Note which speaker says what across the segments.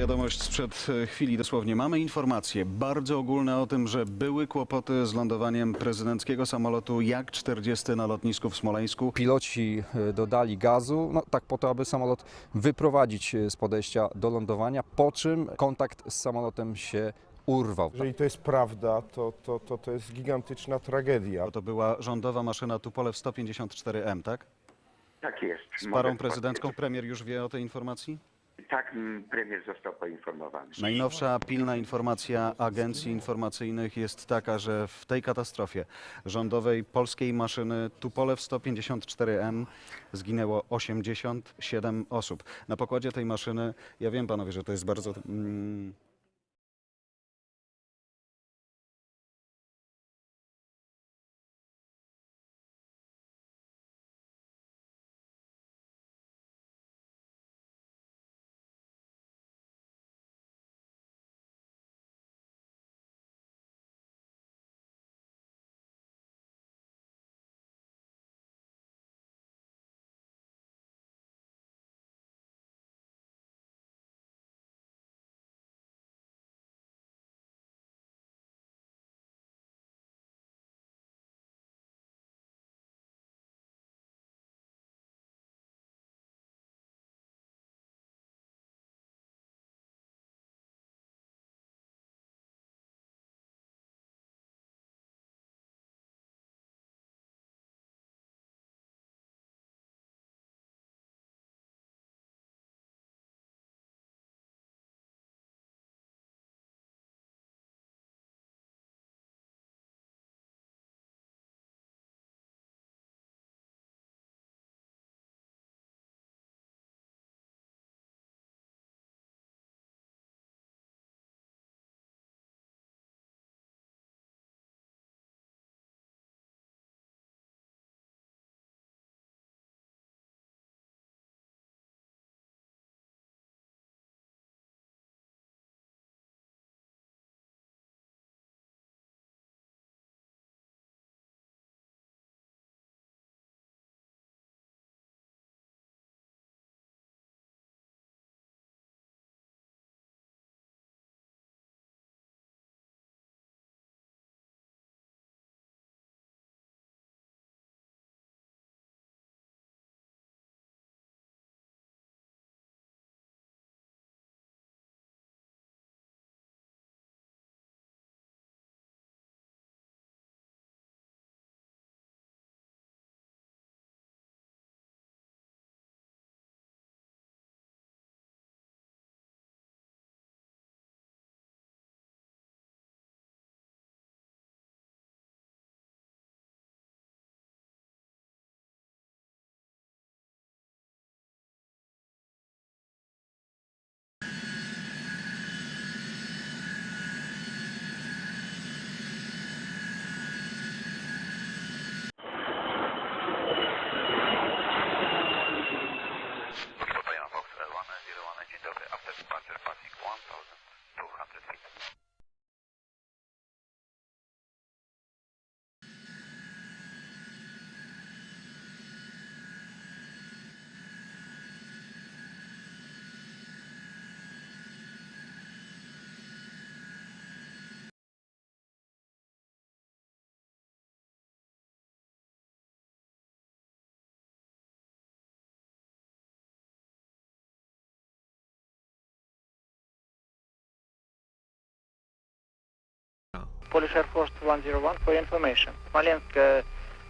Speaker 1: wiadomość sprzed e, chwili dosłownie. Mamy informacje bardzo ogólne o tym, że były kłopoty z lądowaniem prezydenckiego samolotu Jak-40 na lotnisku w Smoleńsku.
Speaker 2: Piloci e, dodali gazu, no tak po to, aby samolot wyprowadzić e, z podejścia do lądowania, po czym kontakt z samolotem się urwał.
Speaker 3: Jeżeli to jest prawda, to, to, to, to jest gigantyczna tragedia.
Speaker 1: To była rządowa maszyna Tupolew 154M, tak?
Speaker 4: Tak jest.
Speaker 1: Z parą prezydencką. Premier już wie o tej informacji?
Speaker 4: Tak, premier został poinformowany.
Speaker 1: Najnowsza pilna informacja agencji informacyjnych jest taka, że w tej katastrofie rządowej polskiej maszyny Tupolew 154M zginęło 87 osób. Na pokładzie tej maszyny, ja wiem panowie, że to jest bardzo... Mm,
Speaker 5: Polish Air Force 101 for your information. Smolensk, uh,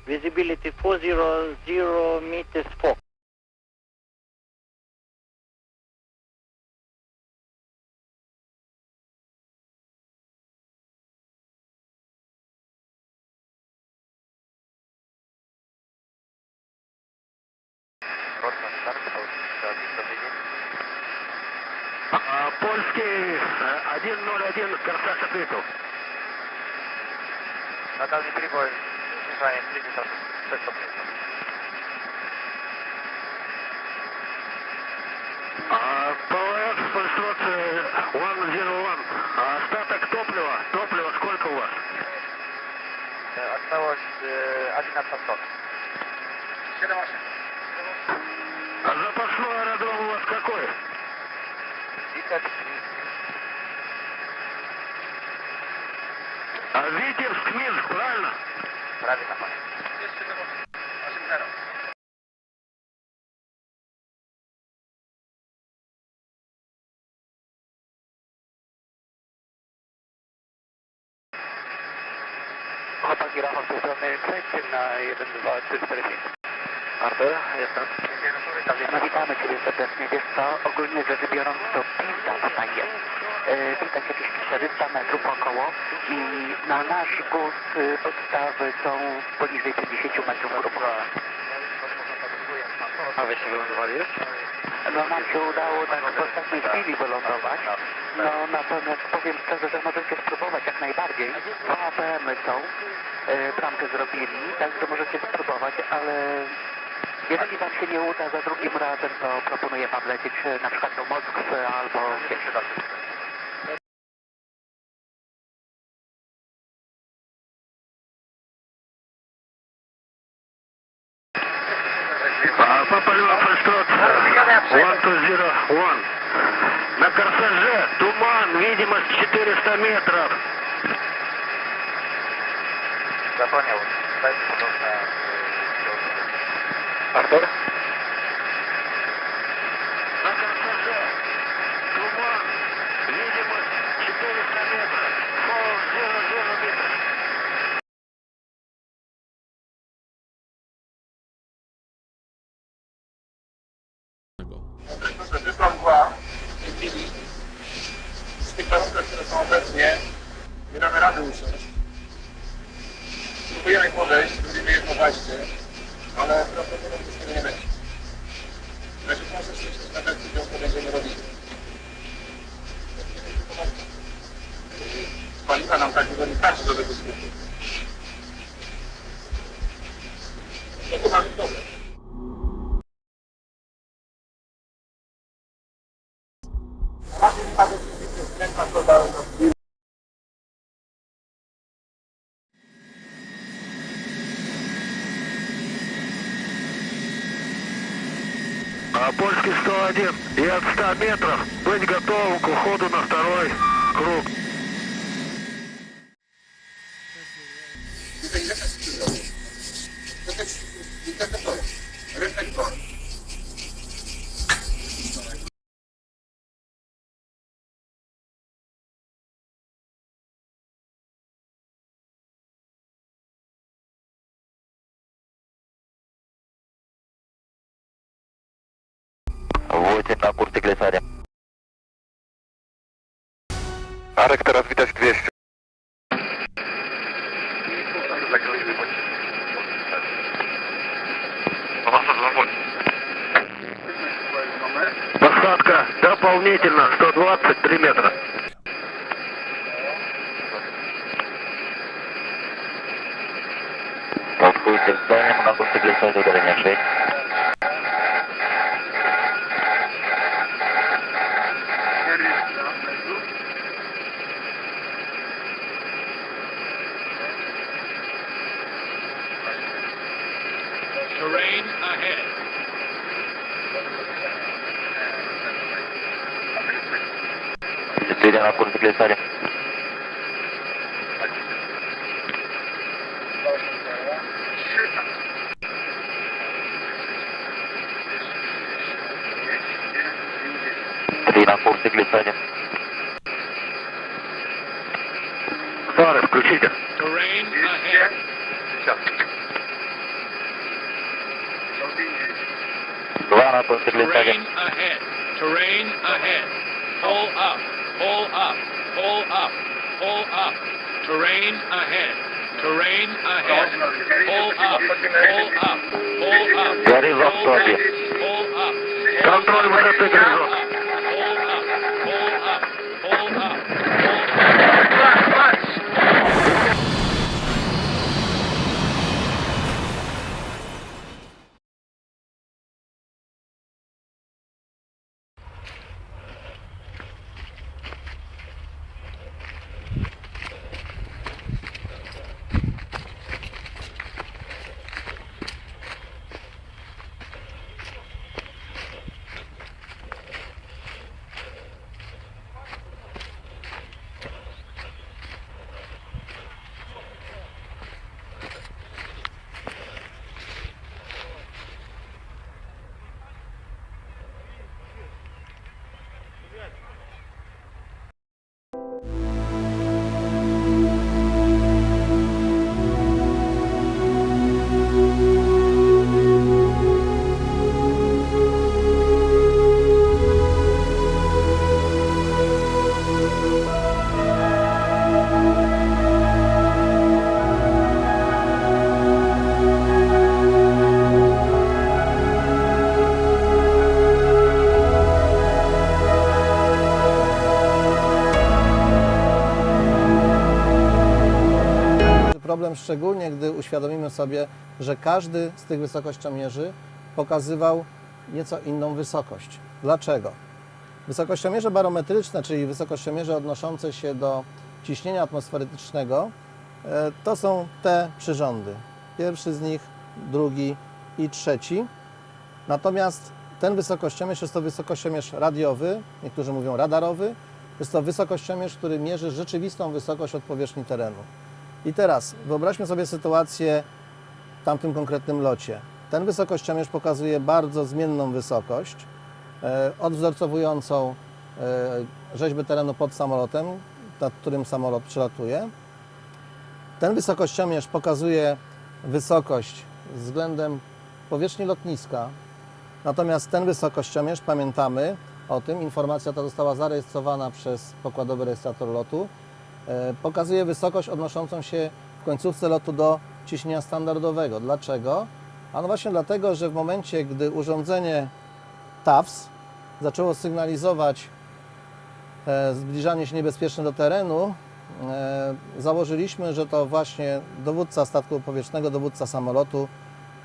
Speaker 5: visibility 400 meters four.
Speaker 6: Rotman Start, dowiedzieć.
Speaker 7: Польский э, 101, Корсаж ответил.
Speaker 6: Nadal nie перебой, снижение 36 стопней.
Speaker 7: А, ПВС конструкции 101. А, Остаток топлива. Топлива сколько у вас?
Speaker 6: Осталось 11 тонн.
Speaker 7: А запасной аэродром у вас какой?
Speaker 6: Летать
Speaker 7: А Витебск, Минск, правильно?
Speaker 6: Правильно, пане.
Speaker 5: Chłopaki, Rafał, z tej strony przejdźcie na 1, 2, 3, 4, 5. Artur, jestem. No witamy Ciebie serdecznie. Wiesz co, ogólnie rzecz biorąc to pizda tutaj jest. E, Widać jakieś 400 metrów około i na nasz gust y, podstawy są poniżej 50 metrów grubo.
Speaker 6: A wyście wylądowali już?
Speaker 5: No nam się udało tak w ostatniej chwili wylądować. No natomiast powiem szczerze, że możecie spróbować jak najbardziej. Dwa APM-y są, e, bramkę zrobili, także możecie spróbować, ale jeżeli wam się nie uda za drugim razem, to proponuję wam lecieć e, na przykład do Moskwy albo gdzieś.
Speaker 7: метров.
Speaker 8: Да, понял. Дальше можно... Повтор? Jedno wejście, ale prawdopodobnie tego nie będzie. Proszę się na wersji, to będziemy robili. Paliwa nam tak nie starczy do tego skutku. No dobre.
Speaker 7: один и от 100 метров быть готовым к уходу на второй круг.
Speaker 8: Это
Speaker 6: я готов. Это я. lecieć na kurty Glesary.
Speaker 7: Arek, teraz widać 200. Посадка дополнительно 123 метра.
Speaker 6: Подходите к зданию, на курсе Глесары, удаление 6.
Speaker 9: ahead.
Speaker 6: Wyjdę na kurty Glesaria. Три на kurty Glesaria.
Speaker 7: Фары включите.
Speaker 9: Terrain ahead.
Speaker 6: Два Run up with
Speaker 9: Terrain ahead. Terrain ahead. Pull up. Pull up. Pull up. Pull up. Terrain ahead. Terrain ahead. Pull up. Pull up. Pull up.
Speaker 6: Very
Speaker 9: rough, up. Pull up. Pull up.
Speaker 10: Problem, szczególnie gdy uświadomimy sobie, że każdy z tych wysokościomierzy pokazywał nieco inną wysokość. Dlaczego? Wysokościomierze barometryczne, czyli wysokościomierze odnoszące się do ciśnienia atmosferycznego, e, to są te przyrządy. Pierwszy z nich, drugi i trzeci. Natomiast ten wysokościomierz jest to wysokościomierz radiowy, niektórzy mówią radarowy. Jest to wysokościomierz, który mierzy rzeczywistą wysokość od powierzchni terenu. I teraz wyobraźmy sobie sytuację w tamtym konkretnym locie. Ten wysokościomierz pokazuje bardzo zmienną wysokość, e, odwzorcowującą e, rzeźbę terenu pod samolotem, nad którym samolot przelatuje. Ten wysokościomierz pokazuje wysokość względem powierzchni lotniska, natomiast ten wysokościomierz, pamiętamy o tym, informacja ta została zarejestrowana przez pokładowy rejestrator lotu, pokazuje wysokość odnoszącą się w końcówce lotu do ciśnienia standardowego. Dlaczego? A no właśnie dlatego, że w momencie, gdy urządzenie TAWS zaczęło sygnalizować e, zbliżanie się niebezpieczne do terenu, e, założyliśmy, że to właśnie dowódca statku powietrznego, dowódca samolotu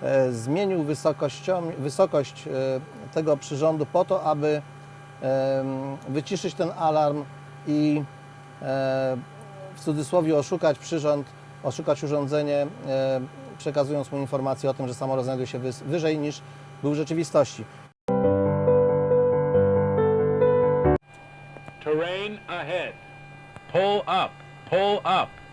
Speaker 10: e, zmienił wysokość e, tego przyrządu po to, aby wyciszyć ten alarm i e, w cudzysłowie oszukać przyrząd, oszukać urządzenie, e, przekazując mu informację o tym, że samolot znajduje się wyżej niż był w rzeczywistości.
Speaker 9: Terrain ahead. Pull up. Pull up.